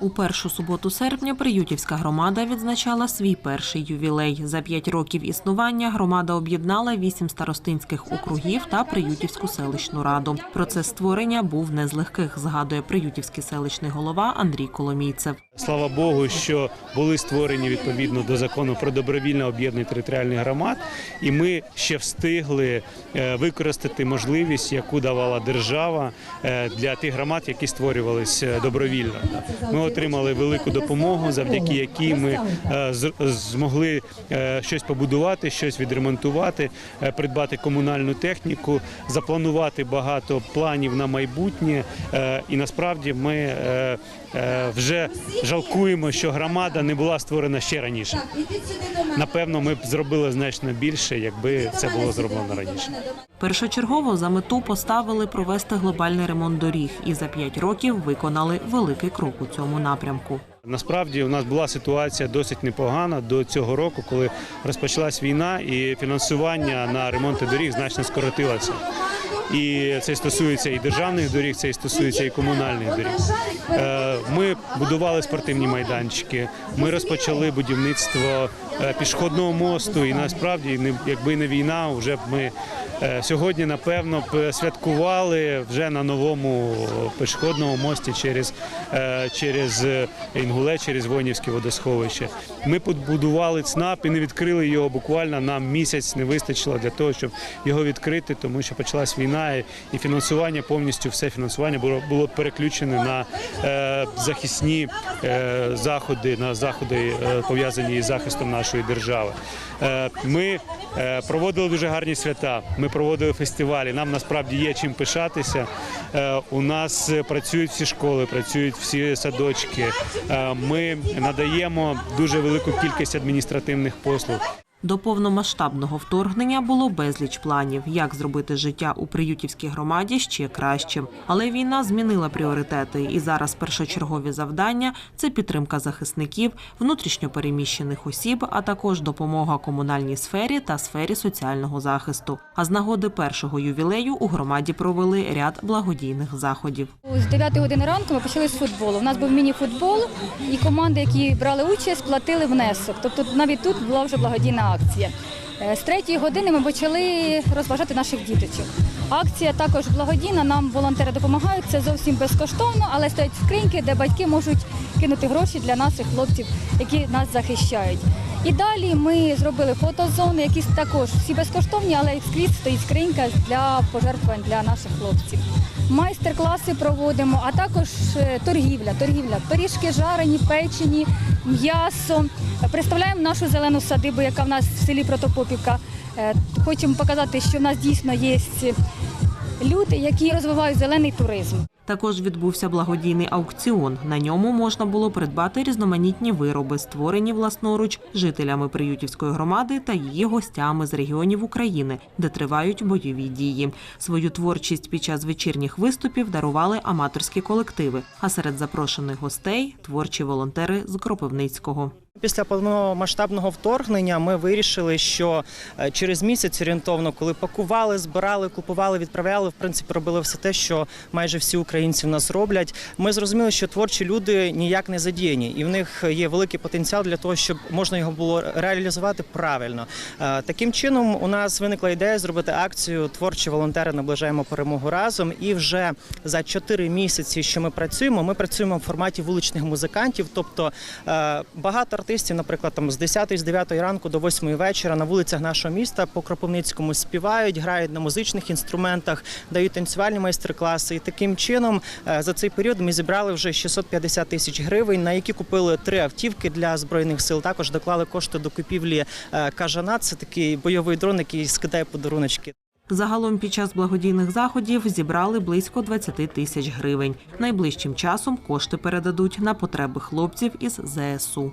У першу суботу серпня Приютівська громада відзначала свій перший ювілей. За п'ять років існування громада об'єднала вісім старостинських округів та Приютівську селищну раду. Процес створення був не з легких, згадує Приютівський селищний голова Андрій Коломійцев. Слава Богу, що були створені відповідно до закону про добровільне об'єднання територіальних громад, і ми ще встигли е, використати можливість, яку давала держава е, для тих громад, які створювалися добровільно. Ми отримали велику допомогу, завдяки якій ми е, змогли е, щось побудувати, щось відремонтувати, е, придбати комунальну техніку, запланувати багато планів на майбутнє. І насправді ми вже жалкуємо, що громада не була створена ще раніше. Напевно, ми б зробили значно більше, якби це було зроблено раніше. Першочергово за мету поставили провести глобальний ремонт доріг і за п'ять років виконали великий крок у цьому напрямку. Насправді у нас була ситуація досить непогана до цього року, коли розпочалась війна, і фінансування на ремонти доріг значно скоротилося. І це стосується і державних доріг, це і стосується і комунальних доріг. Е, Ми будували спортивні майданчики. Ми розпочали будівництво е, пішохідного мосту. І насправді, якби не війна, вже б ми е, сьогодні напевно б святкували вже на новому пішохідному мості через, через Інгуле, через Вонівське водосховище. Ми побудували ЦНАП і не відкрили його буквально нам місяць не вистачило для того, щоб його відкрити, тому що почалась війна і- і фінансування повністю все фінансування було було переключене на е, захисні е, заходи, на заходи е, пов'язані із захистом нашої держави. Е, ми е, проводили дуже гарні свята. Ми проводили фестивалі. Нам насправді є чим пишатися. Е, у нас працюють всі школи, працюють всі садочки. Е, ми надаємо дуже велику кількість адміністративних послуг. До повномасштабного вторгнення було безліч планів, як зробити життя у приютівській громаді ще кращим. Але війна змінила пріоритети, і зараз першочергові завдання це підтримка захисників, внутрішньо переміщених осіб, а також допомога комунальній сфері та сфері соціального захисту. А з нагоди першого ювілею у громаді провели ряд благодійних заходів. З 9 години ранку ми почали з футболу. У нас був міні-футбол, і команди, які брали участь, платили внесок. Тобто навіть тут була вже благодійна акція. Е, З 3 години ми почали розважати наших діточок. Акція також благодійна. Нам волонтери допомагають. Це зовсім безкоштовно, але стоять скриньки, де батьки можуть кинути гроші для наших хлопців, які нас захищають. І далі ми зробили фотозони, які також всі безкоштовні, але скрізь стоїть скринька для пожертвувань для наших хлопців. Майстер-класи проводимо, а також е, торгівля. Торгівля, пиріжки жарені, печені, м'ясо. Представляємо нашу зелену садибу, яка в нас в селі Протопопівка. Е, Хочемо показати, що в нас дійсно є люди, які розвивають зелений туризм. Також відбувся благодійний аукціон. На ньому можна було придбати різноманітні вироби, створені власноруч жителями Приютівської громади та її гостями з регіонів України, де тривають бойові дії. Свою творчість під час вечірніх виступів дарували аматорські колективи. А серед запрошених гостей творчі волонтери з Кропивницького. Після повномасштабного вторгнення ми вирішили, що е, через місяць орієнтовно, коли пакували, збирали, купували, відправляли, в принципі, робили все те, що майже всі українці в нас роблять. Ми зрозуміли, що творчі люди ніяк не задіяні, і в них є великий потенціал для того, щоб можна його було реалізувати правильно. Е, Таким чином, у нас виникла ідея зробити акцію Творчі волонтери наближаємо перемогу разом. І вже за 4 місяці, що ми працюємо, ми працюємо в форматі вуличних музикантів, тобто е, багато артистів, наприклад, там з 10 з 9 ранку до 8 вечора на вулицях нашого міста по Кропивницькому співають, грають на музичних інструментах, дають танцювальні майстер-класи. І таким чином е, за цей період ми зібрали вже 650 тисяч гривень, на які купили три автівки для збройних сил. Також доклали кошти до купівлі е, кажана. Це такий бойовий дрон, який скидає подаруночки. Загалом під час благодійних заходів зібрали близько 20 тисяч гривень. Найближчим часом кошти передадуть на потреби хлопців із ЗСУ.